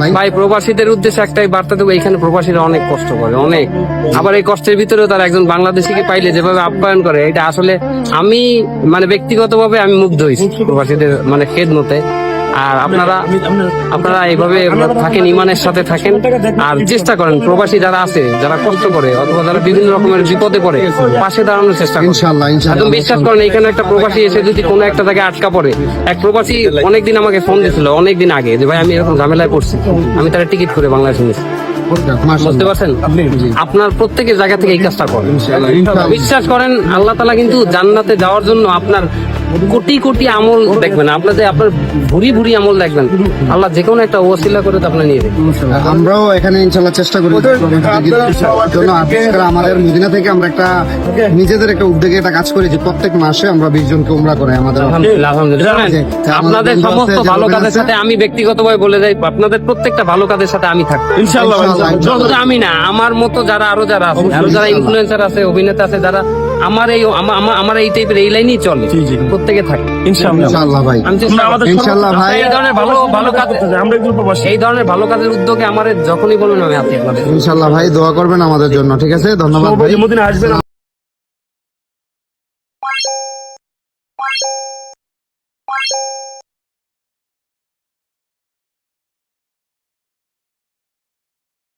ভাই। ভাই, প্রবাসীদের উদ্দেশ্যে একটাই বার্তা দেবো, এখানে প্রবাসীরা অনেক কষ্ট করে, অনেক। আবার এই কষ্টের ভিতরেও তারা একজন বাংলাদেশিকে পাইলে যেভাবে আপ্যায়ন করে, এটা আসলে আমি মানে ব্যক্তিগতভাবে আমি মুগ্ধ হয়েছি প্রবাসীদের মানে খেদমতে। আর আপনারা আপনারা এইভাবে থাকেন ইমানের সাথে থাকেন। আর চেষ্টা করেন প্রবাসী যারা আছে যারা কষ্ট করে অথবা যারা বিভিন্ন রকমের বিপদে পড়ে পাশে দাঁড়ানোর চেষ্টা করেন। একদম বিশ্বাস করেন এখানে একটা প্রবাসী এসে যদি কোনো একটা জায়গায় আটকা পড়ে এক প্রবাসী অনেকদিন আমাকে ফোন দিয়েছিল অনেকদিন আগে যে ভাই আমি এরকম ঝামেলায় পড়ছি আমি তারা টিকিট করে বাংলাদেশ নিয়েছি। বুঝতে পারছেন? আপনার প্রত্যেকের জায়গা থেকে এই কাজটা করেন। বিশ্বাস করেন আল্লাহ তালা কিন্তু জান্নাতে যাওয়ার জন্য আপনার কোটি কোটি আমল দেখবেন। আপনার যে আপনার ভুরি ভুরি আমল দেখবেন। আল্লাহ যে কোনো একটা ওসিলা করে তো আপনার নিয়ে আমরাও এখানে ইনশাল্লাহ চেষ্টা করি। জন্য আমাদের মদিনা থেকে আমরা একটা নিজেদের একটা উদ্যোগে একটা কাজ করি যে প্রত্যেক মাসে আমরা বিশ জনকে উমরা করে আমাদের আপনাদের সমস্ত ভালো কাজের সাথে আমি ব্যক্তিগতভাবে বলে যাই আপনাদের প্রত্যেকটা ভালো কাজের সাথে আমি থাকব। শুধু আমি না আমার মতো যারা আরও যারা আছে আরও যারা ইনফ্লুয়েন্সার আছে অভিনেতা আছে যারা আমার এই আমা- আমা- আমার এই টাইপের এই লাইনই চলে। জি, জি। প্রত্যেকে থাকে। ইনশাআল্লাহ। ভাই। ইনশাআল্লাহ ভাই। এই ধরনের ভালো ভালো কাজ আমরা একটু প্রবাসী। এই ধরনের ভালো কাজের উদ্যোগে আমার যখনই বলবেন আমি আছি আপনাদের ইনশাল্লাহ ভাই দোয়া করবেন আমাদের জন্য ঠিক আছে? ধন্যবাদ ভাই। মদিনা আসবেন।